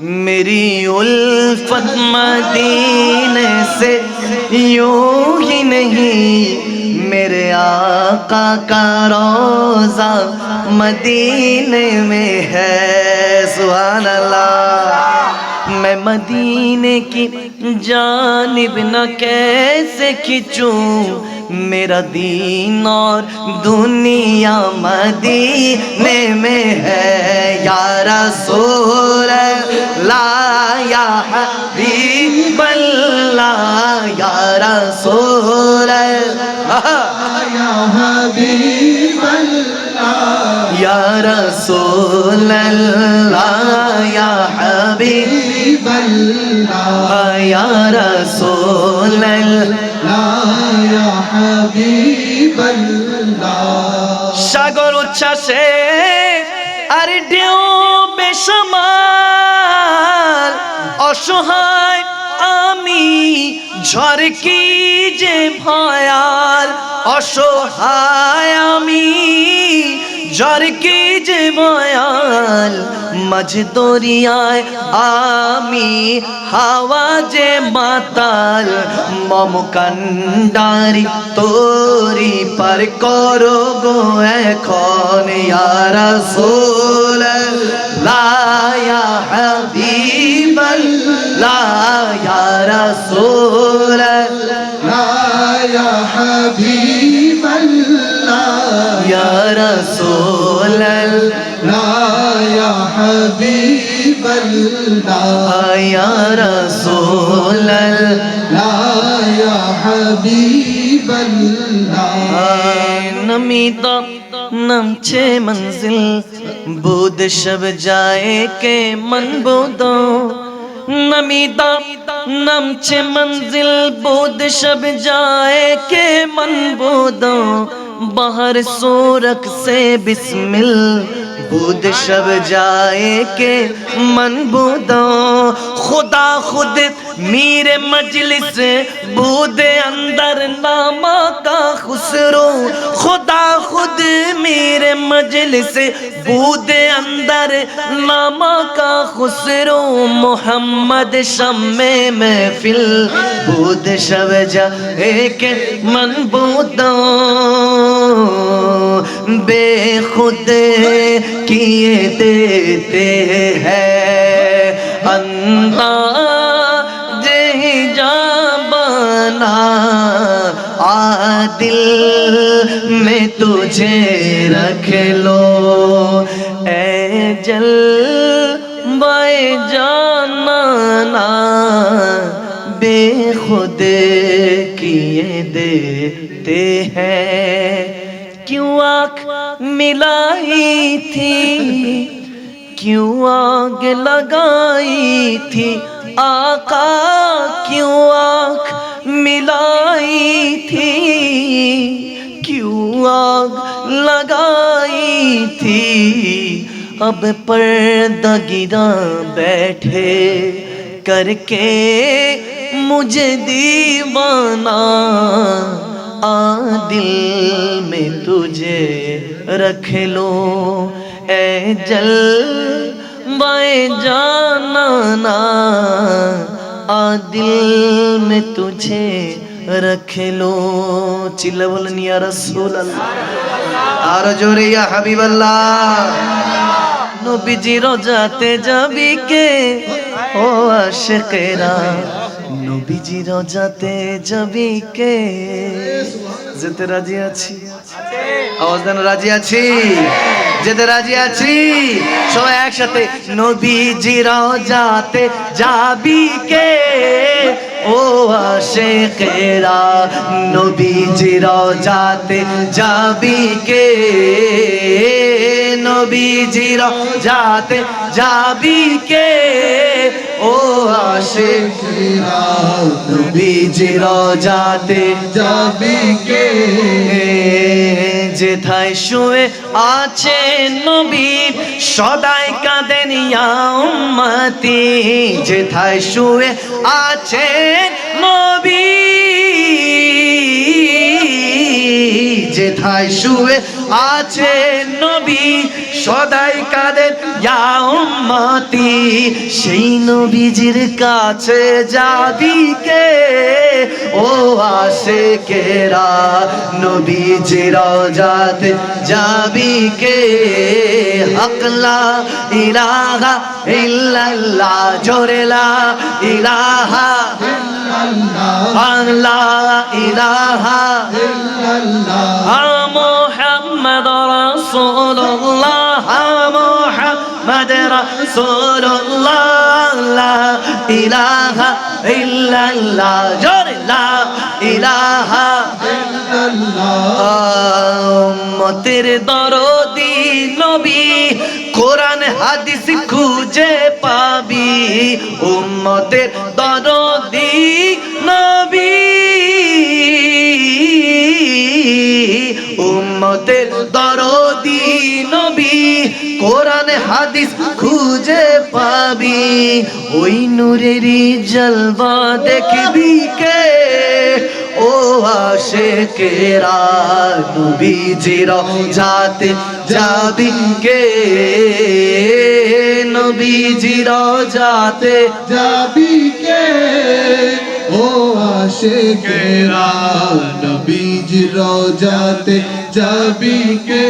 میری الفت مدینے سے یوں ہی نہیں، میرے آقا کا روزہ مدینے میں ہے، سبحان اللہ۔ میں مدینے کی جانب نہ کیسے کھچوں मेरा दीन और दुनिया मदीने में है या रसूल अल्लाह या हबीब अल्लाह या रसूल अल्लाह या हबीब अल्लाह या সাগর উচ্ছ্বাসে আর ঢেউ বেসমাল। অসহায় আমি ঝড় কি যে ভয়াল। অসহায় আমি ঝড় কি যে ভয়াল। মাঝ দরিয়ায় আমি হাওয়া যে মাতাল, মম কান্ডারি তোরি পার করো গো এখন ইয়ারা সোল লায়া হাবিব লায়া সোল حبیب اللہ یا رسول اللہ یا حبیب اللہ یا رسول اللہ یا حبیب اللہ نمیت نمچے منزل بود شب جائے کے من بودو نمیتا نمچ منزل بود شب جائے کے من بودوں باہر سورک سے بسمل बुध शब जाए के मन बोदो खुदा खुद मीरे मजलिस बूद अंदर नामा का खुसरो खुदा खुद मेरे मजलिस बूद अंदर नामा का खुसरो मोहम्मद शम्मे महफिल बूद शब जा एक मन बूदो बेखुद किए देते हैं अंदाज ही जा बना आदिल में तुझे रख लो ए जल बाए जाना ना बेखुद किए देते हैं تھی کیوں آگ لگائی تھی؟ آقا کیوں آنکھ ملائی تھی؟ کیوں آگ لگائی تھی؟ اب پردہ گرا بیٹھے کر کے مجھے دیوانا आ दिल में तुझे रख लो ए जल बाए जाना ना आ दिल में तुझे रख लो चिल्ला बोलन या रसूल अल्लाह আর জোরে ইয়া হাবিবাল্লাহ নবীজি রোজাতে যাবি কে ও আশেকেরা, নবীজি রোজাতে যাবি কে? যেতে রাজি আছি। আওয়াজ দেন, রাজি আছি? যেতে রাজি আছি? সবাই একসাথে, নবীজি রোজাতে যাবি কে? ও আশেকেরা নবীজি রোজাতে যাবি কে? নবীজি রোজাতে যাবি কে? ও আশেকেরা নবীজি রোজাতে যাবি কে? যেথায় শুয়ে আছে নবীর সদাই কাঁদেন ইয়া উম্মতি। যেথায় শুয়ে আছে নবী যেথায় শুয়ে আছে নবী, সদাই কাদের ইয়া উম্মতি, সেই নবীজির কাছে যাবি কে? ও আসে কেরা, নবীজির রওজাতে যাবি কে? হকলা ইলাহা ইল্লাল্লাহ জোরেলা ইলাহা আল্লাহ ইলাহা محمد رسول الله محمد رسول الله لا إله إلا الله جر لا إله উম্মতের দরদি নবী কোরআন হাদিস খুঁজে পাবি উম্মতের দরদি উম্মতের দরদি নবী। কোরআন, হাদিস খুঁজে পাবি। ওই নূরেরই জলবা দেখবি কে? ও আসে কেরা নবীজির যাতে যাবি কে? নবীজির যাতে যাবি কে? ও আসে কেরা নবীজি রোজাতে যাবি কে